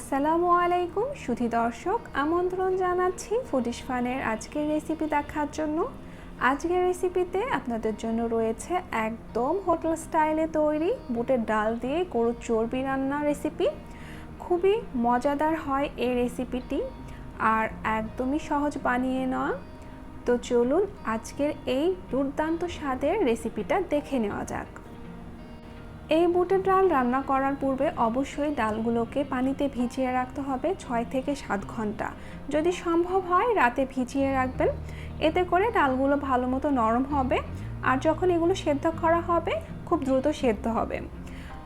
আসসালামু আলাইকুম, সুধি দর্শক। আমন্ত্রণ জানাচ্ছি ফুডিশ ফানের আজকের রেসিপি দেখার জন্য। আজকের রেসিপিতে আপনাদের জন্য রয়েছে একদম হোটেল স্টাইলে তৈরি বুটের ডাল দিয়ে গরুর চর্বি রান্নার রেসিপি খুবই মজাদার হয় এই রেসিপিটি আর একদমই সহজ বানিয়ে নেওয়া। তো চলুন আজকের এই দুর্দান্ত স্বাদের রেসিপিটা দেখে নেওয়া যাক। এই বুটের ডাল রান্না করার পূর্বে অবশ্যই ডালগুলোকে পানিতে ভিজিয়ে রাখতে হবে ছয় থেকে সাত ঘণ্টা। যদি সম্ভব হয়, রাতে ভিজিয়ে রাখবেন। এতে করে ডালগুলো ভালো মতো নরম হবে আর যখন এগুলো সেদ্ধ করা হবে, খুব দ্রুত সেদ্ধ হবে।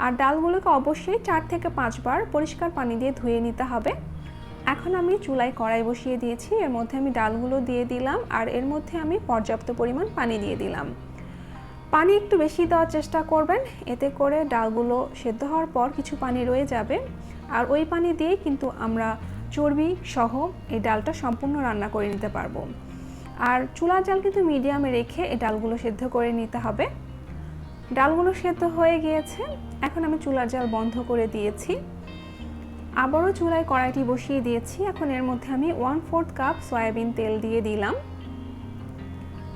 আর ডালগুলোকে অবশ্যই চার থেকে পাঁচবার পরিষ্কার পানি দিয়ে ধুয়ে নিতে হবে। এখন আমি চুলায় কড়াই বসিয়ে দিয়েছি। এর মধ্যে আমি ডালগুলো দিয়ে দিলাম আর এর মধ্যে আমি পর্যাপ্ত পরিমাণ পানি দিয়ে দিলাম। পানি একটু বেশি দেওয়ার চেষ্টা করবেন। এতে করে ডালগুলো সেদ্ধ হওয়ার পর কিছু পানি রয়ে যাবে। আর ওই পানি দিয়েই কিন্তু আমরা চর্বি সহ এই ডালটা সম্পূর্ণ রান্না করে নিতে পারব। আর চুলার জাল কিন্তু মিডিয়ামে রেখে এই ডালগুলো সেদ্ধ করে নিতে হবে। ডালগুলো সেদ্ধ হয়ে গিয়েছে। এখন আমি চুলার জাল বন্ধ করে দিয়েছি। আবারও চুলায় কড়াইটি বসিয়ে দিয়েছি। এখন এর মধ্যে আমি ওয়ান ফোর্থ কাপ সয়াবিন তেল দিয়ে দিলাম।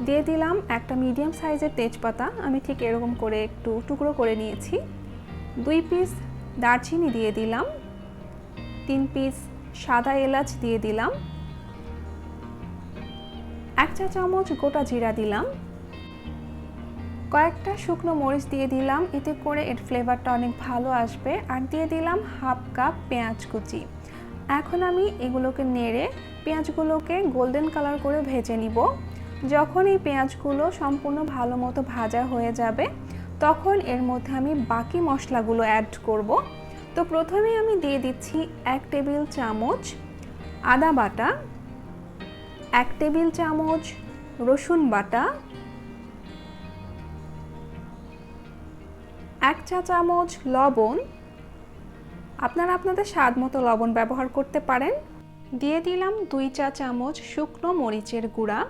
দিয়ে দিলাম একটা মিডিয়াম সাইজের তেজপাতা। আমি ঠিক এরকম করে একটু টুকরো করে নিয়েছি। দুই পিস দারচিনি দিয়ে দিলাম। তিন পিস সাদা এলাচ দিয়ে দিলাম। এক চা চামচ গোটা জিরা দিলাম। কয়েকটা শুকনো মরিচ দিয়ে দিলাম। এতে করে এর ফ্লেভারটা অনেক ভালো আসবে। আর দিয়ে দিলাম হাফ কাপ পেঁয়াজ কুচি। এখন আমি এগুলোকে নেড়ে পেঁয়াজগুলোকে গোল্ডেন কালার করে ভেজে নিব। যখন এই পেঁয়াজগুলো সম্পূর্ণ ভালো মতো ভাজা হয়ে যাবে, তখন এর মধ্যে আমি বাকি মশলাগুলো অ্যাড করব। তো প্রথমে আমি দিয়ে দিচ্ছি এক টেবিল চামচ আদা বাটা, এক টেবিল চামচ রসুন বাটা, এক চা চামচ লবণ। আপনারা আপনাদের স্বাদ মতো লবণ ব্যবহার করতে পারেন। দিয়ে দিলাম দুই চা চামচ শুকনো মরিচের গুঁড়া।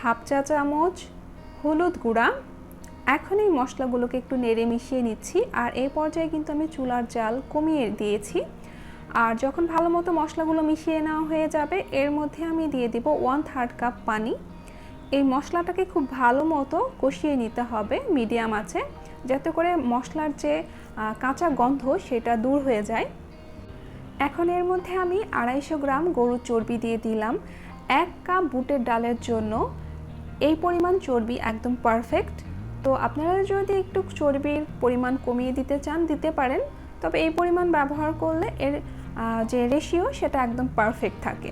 হাফ চা চামচ, হলুদ গুঁড়া। এখন এই মশলাগুলোকে একটু নেড়ে মিশিয়ে নিচ্ছি আর এই পর্যায়ে কিন্তু আমি চুলার জাল কমিয়ে দিয়েছি। আর যখন ভালো মতো মশলাগুলো মিশিয়ে নেওয়া হয়ে যাবে, এর মধ্যে আমি দিয়ে দিব ওয়ান থার্ড কাপ পানি। এই মশলাটাকে খুব ভালো মতো কষিয়ে নিতে হবে মিডিয়াম আছে যাতে করে মশলার যে কাঁচা গন্ধ সেটা দূর হয়ে যায়। এখন এর মধ্যে আমি আড়াইশো গ্রাম গরুর চর্বি দিয়ে দিলাম। এক কাপ বুটের ডালের জন্য এই পরিমাণ চর্বি একদম পারফেক্ট তো আপনারা যদি একটু চর্বির পরিমাণ কমিয়ে দিতে চান, দিতে পারেন। তবে এই পরিমাণ ব্যবহার করলে এর যে রেশিও সেটা একদম পারফেক্ট থাকে।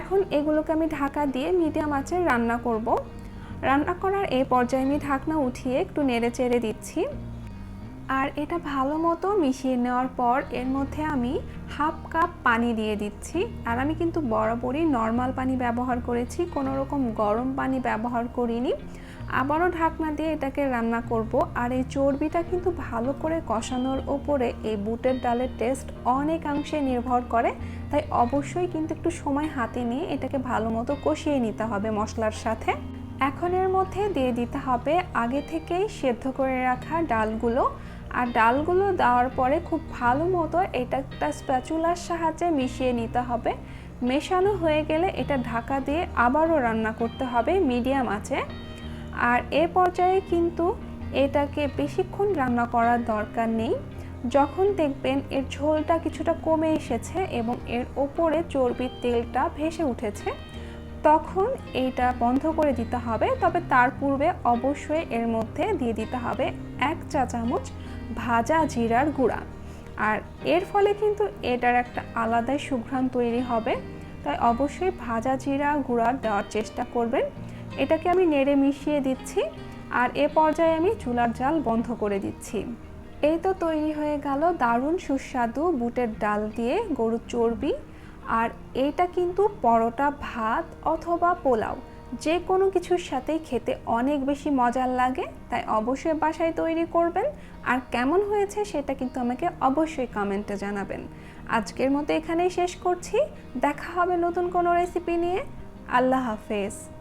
এখন এগুলোকে আমি ঢাকা দিয়ে মিডিয়াম আঁচে রান্না করব। রান্না করার এই পর্যায়ে আমি ঢাকনা উঠিয়ে একটু নেড়ে চেড়ে দিচ্ছি। আর এটা ভালো মতো মিশিয়ে নেওয়ার পর এর মধ্যে আমি হাফ কাপ পানি দিয়ে দিচ্ছি। আর আমি কিন্তু বরাবরই নর্মাল পানি ব্যবহার করেছি, কোনো রকম গরম পানি ব্যবহার করিনি। আবারও ঢাকনা দিয়ে এটাকে রান্না করব। আর এই চর্বিটা কিন্তু ভালো করে কষানোর ওপরে এই বুটের ডালের টেস্ট অনেকাংশে নির্ভর করে। তাই অবশ্যই কিন্তু একটু সময় হাতে নিয়ে এটাকে ভালো মতো কষিয়ে নিতে হবে মশলার সাথে। এখন এর মধ্যে দিয়ে দিতে হবে আগে থেকেই সেদ্ধ করে রাখা ডালগুলো। আর ডালগুলো দেওয়ার পরে খুব ভালো মতো এটা একটা স্প্যাচুলার সাহায্যে মিশিয়ে নিতে হবে। মেশানো হয়ে গেলে এটা ঢাকা দিয়ে আবারও রান্না করতে হবে, মিডিয়াম আছে। আর এ পর্যায়ে কিন্তু এটাকে বেশিক্ষণ রান্না করার দরকার নেই। যখন দেখবেন এর ঝোলটা কিছুটা কমে এসেছে এবং এর ওপরে চর্বির তেলটা ভেসে উঠেছে, তখন এইটা বন্ধ করে দিতে হবে। তবে তার পূর্বে অবশ্যই এর মধ্যে দিয়ে দিতে হবে এক চা চামচ ভাজা জিরার গুঁড়া। আর এর ফলে কিন্তু এটার একটা আলাদাই সুঘ্রাণ তৈরি হবে। তাই অবশ্যই ভাজা জিরা গুঁড়া দেওয়ার চেষ্টা করবেন। এটাকে আমি নেড়ে মিশিয়ে দিচ্ছি আর এ পর্যায়ে আমি চুলার জাল বন্ধ করে দিচ্ছি। এই তো তৈরি হয়ে গেল দারুণ সুস্বাদু বুটের ডাল দিয়ে গরুর চর্বি। আর এইটা কিন্তু পরোটা, ভাত অথবা পোলাও। যে কোনো কিছুর সাথেই খেতে অনেক বেশি মজার লাগে, তাই অবশ্যই বাসায় তৈরি করবেন। আর কেমন হয়েছে সেটা কিন্তু আমাকে অবশ্যই কমেন্টে জানাবেন। আজকের মতো এখানেই শেষ করছি। দেখা হবে নতুন কোনো রেসিপি নিয়ে। আল্লাহ হাফেজ।